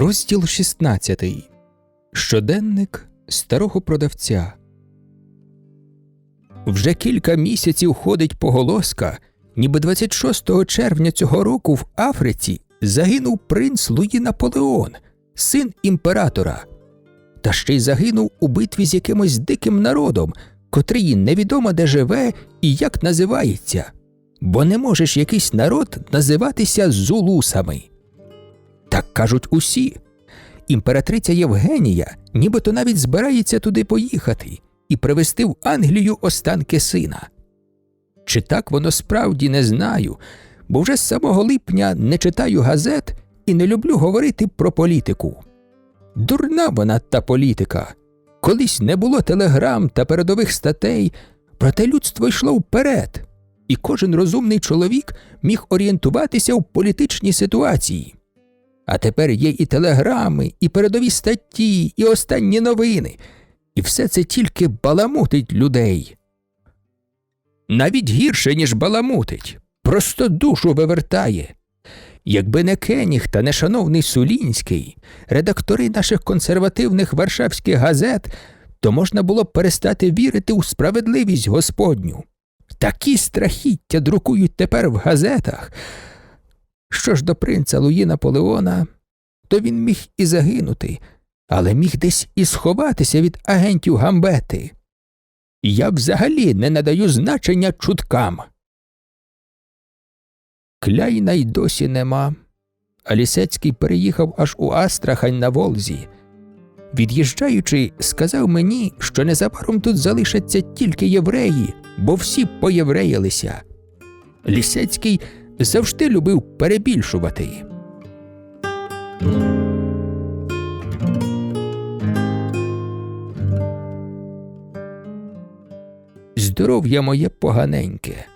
Розділ 16. Щоденник старого продавця. Вже кілька місяців ходить поголоска, ніби 26 червня цього року в Африці загинув принц Луї Наполеон, син імператора. Та ще й загинув у битві з якимось диким народом, котрий невідомо де живе і як називається, бо не можеш якийсь народ називатися зулусами. Так кажуть усі. Імператриця Євгенія нібито навіть збирається туди поїхати і привезти в Англію останки сина. Чи так воно справді не знаю, бо вже з самого липня не читаю газет і не люблю говорити про політику. Дурна вона та політика. Колись не було телеграм та передових статей, проте людство йшло вперед, і кожен розумний чоловік міг орієнтуватися в політичній ситуації. А тепер є і телеграми, і передові статті, і останні новини, і все це тільки баламутить людей. Навіть гірше, ніж баламутить, просто душу вивертає. Якби не Кеніг та не шановний Сулінський, редактори наших консервативних варшавських газет, то можна було б перестати вірити у справедливість Господню. Такі страхіття друкують тепер в газетах. Що ж до принца Луї Наполеона, то він міг і загинути, але міг десь і сховатися від агентів гамбети. Я взагалі не надаю значення чуткам. Кляйна й досі нема. А Лісецький переїхав аж у Астрахань на Волзі. Від'їжджаючи, сказав мені, що незабаром тут залишаться тільки євреї, бо всі поєвреїлися. Лісецький завжди любив перебільшувати. Здоров'я моє поганеньке.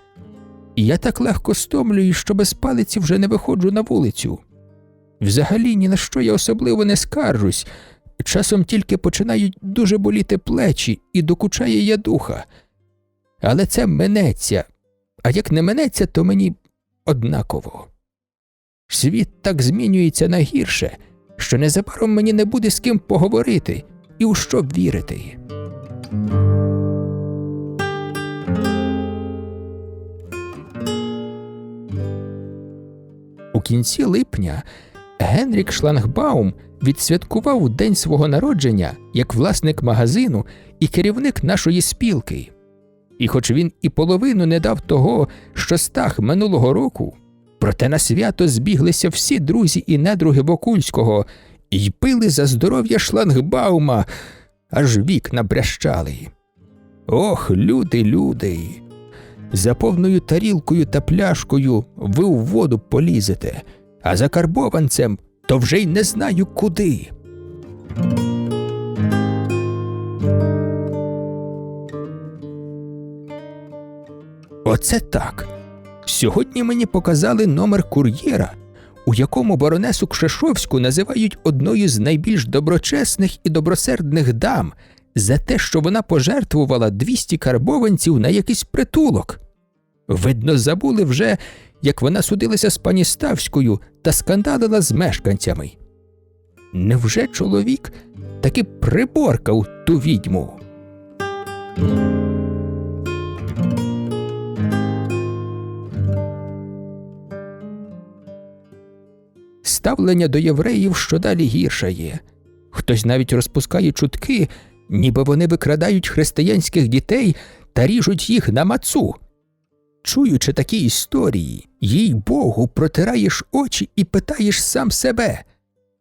Я так легко стомлюю, що без палиці вже не виходжу на вулицю. Взагалі ні на що я особливо не скаржусь, часом тільки починають дуже боліти плечі і докучає я духа. Але це минеться, а як не минеться, то мені однаково. Світ так змінюється на гірше, що незабаром мені не буде з ким поговорити і у що вірити. У кінці липня Генрік Шлангбаум відсвяткував день свого народження як власник магазину і керівник нашої спілки. І хоч він і половину не дав того, що стах минулого року, проте на свято збіглися всі друзі і недруги Вокульського і пили за здоров'я Шлангбаума, аж вікна брящали. Ох, люди, люди! За повною тарілкою та пляшкою ви у воду полізете, а за карбованцем то вже й не знаю куди. Оце так. Сьогодні мені показали номер кур'єра, у якому баронесу Кшешовську називають одною з найбільш доброчесних і добросердних дам за те, що вона пожертвувала 200 карбованців на якийсь притулок. Видно, забули вже, як вона судилася з пані Ставською та скандалила з мешканцями. Невже чоловік таки приборкав ту відьму? Ставлення до євреїв щодалі гіршає. Хтось навіть розпускає чутки, ніби вони викрадають християнських дітей та ріжуть їх на мацу. Чуючи такі історії, їй Богу, протираєш очі і питаєш сам себе,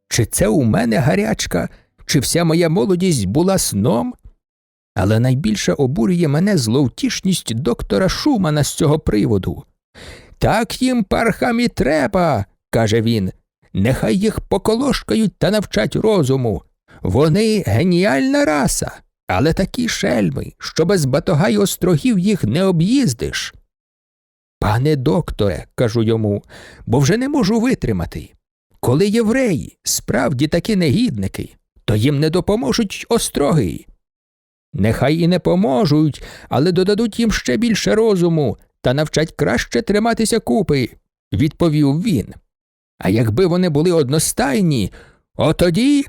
чи це у мене гарячка, чи вся моя молодість була сном? Але найбільше обурює мене зловтішність доктора Шумана з цього приводу. Так їм пархам і треба, каже він. Нехай їх поколошкають та навчать розуму. Вони геніальна раса, але такі шельми, що без батога й острогів їх не об'їздиш. Пане докторе, кажу йому, бо вже не можу витримати. Коли євреї справді такі негідники, то їм не допоможуть остроги. Нехай і не поможуть, але додадуть їм ще більше розуму та навчать краще триматися купи, відповів він. А якби вони були одностайні, Отоді.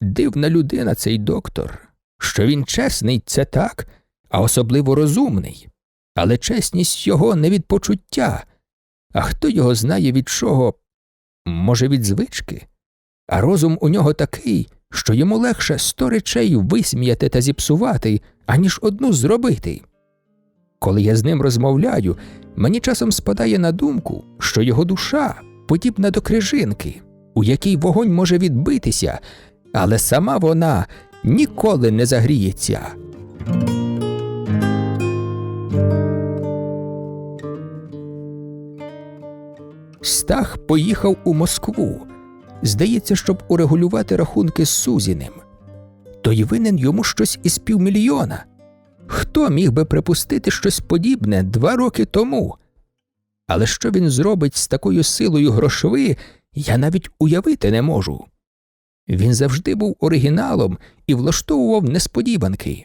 Дивна людина цей доктор. Що він чесний, це так, а особливо розумний. Але чесність його не від почуття. А хто його знає від чого? Може, від звички? А розум у нього такий, що йому легше сто речей висміяти та зіпсувати, аніж одну зробити. Коли я з ним розмовляю, мені часом спадає на думку, що його душа подібна до крижинки, у якій вогонь може відбитися, але сама вона ніколи не загріється. Стах поїхав у Москву. Здається, щоб урегулювати рахунки з Сузіним. То й винен йому щось із півмільйона. Хто міг би припустити щось подібне два роки тому? Але що він зробить з такою силою грошви, я навіть уявити не можу. Він завжди був оригіналом і влаштовував несподіванки.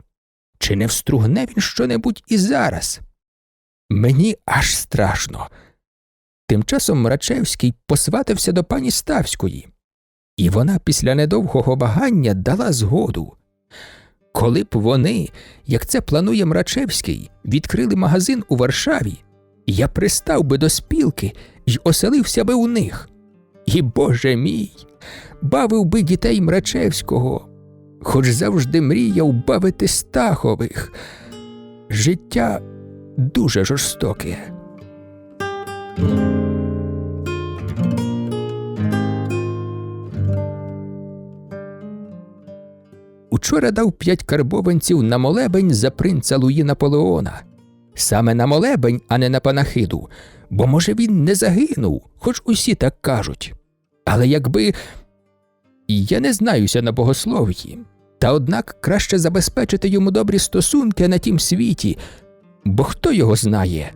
Чи не встругне він щонебудь і зараз? Мені аж страшно. Тим часом Мрачевський посватився до пані Ставської, і вона після недовгого вагання дала згоду. Коли б вони, як це планує Мрачевський, відкрили магазин у Варшаві, я пристав би до спілки й оселився би у них. І, Боже мій, бавив би дітей Мрачевського, хоч завжди мріяв бавити Стахових. Життя дуже жорстоке. Учора дав п'ять карбованців на молебень за принца Луї Наполеона. Саме на молебень, а не на панахиду, бо, може, він не загинув, хоч усі так кажуть. Але якби я не знаюся на богослов'ї, та однак краще забезпечити йому добрі стосунки на тім світі, бо хто його знає.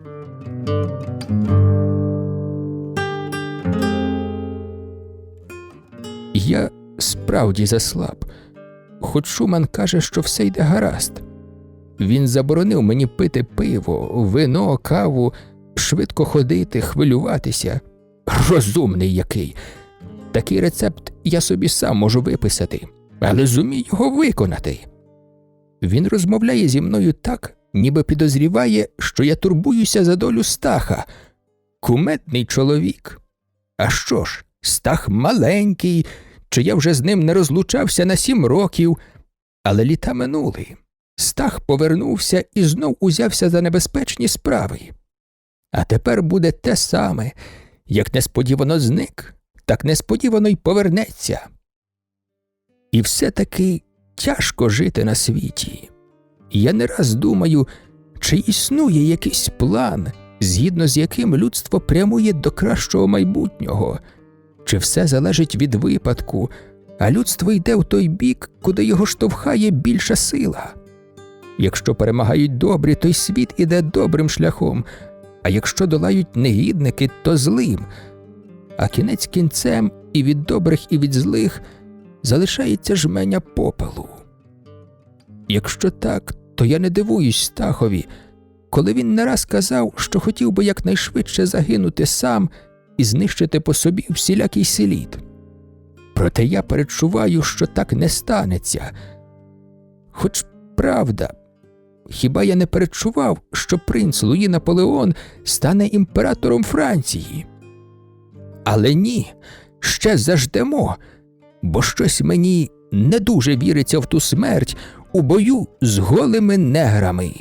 Я справді заслаб, хоч Шуман каже, що все йде гаразд. Він заборонив мені пити пиво, вино, каву, швидко ходити, хвилюватися. Розумний який. Такий рецепт я собі сам можу виписати, але зумію його виконати. Він розмовляє зі мною так, ніби підозріває, що я турбуюся за долю стаха. Куметний чоловік. А що ж, стах маленький, чи я вже з ним не розлучався на сім років, але літа минули. Стах повернувся і знов узявся за небезпечні справи. А тепер буде те саме, як несподівано зник, так несподівано й повернеться. І все таки тяжко жити на світі. Я не раз думаю, чи існує якийсь план, згідно з яким людство прямує до кращого майбутнього, чи все залежить від випадку, а людство йде в той бік, куди його штовхає більша сила. Якщо перемагають добрі, то й світ іде добрим шляхом, а якщо долають негідники, то злим. А кінець кінцем і від добрих, і від злих залишається жменя попелу. Якщо так, то я не дивуюсь Стахові, коли він не раз казав, що хотів би якнайшвидше загинути сам і знищити по собі всілякий слід. Проте я перечуваю, що так не станеться. Хоч правда, хіба я не перечував, що принц Луї Наполеон стане імператором Франції? Але ні, ще заждемо, бо щось мені не дуже віриться в ту смерть у бою з голими неграми.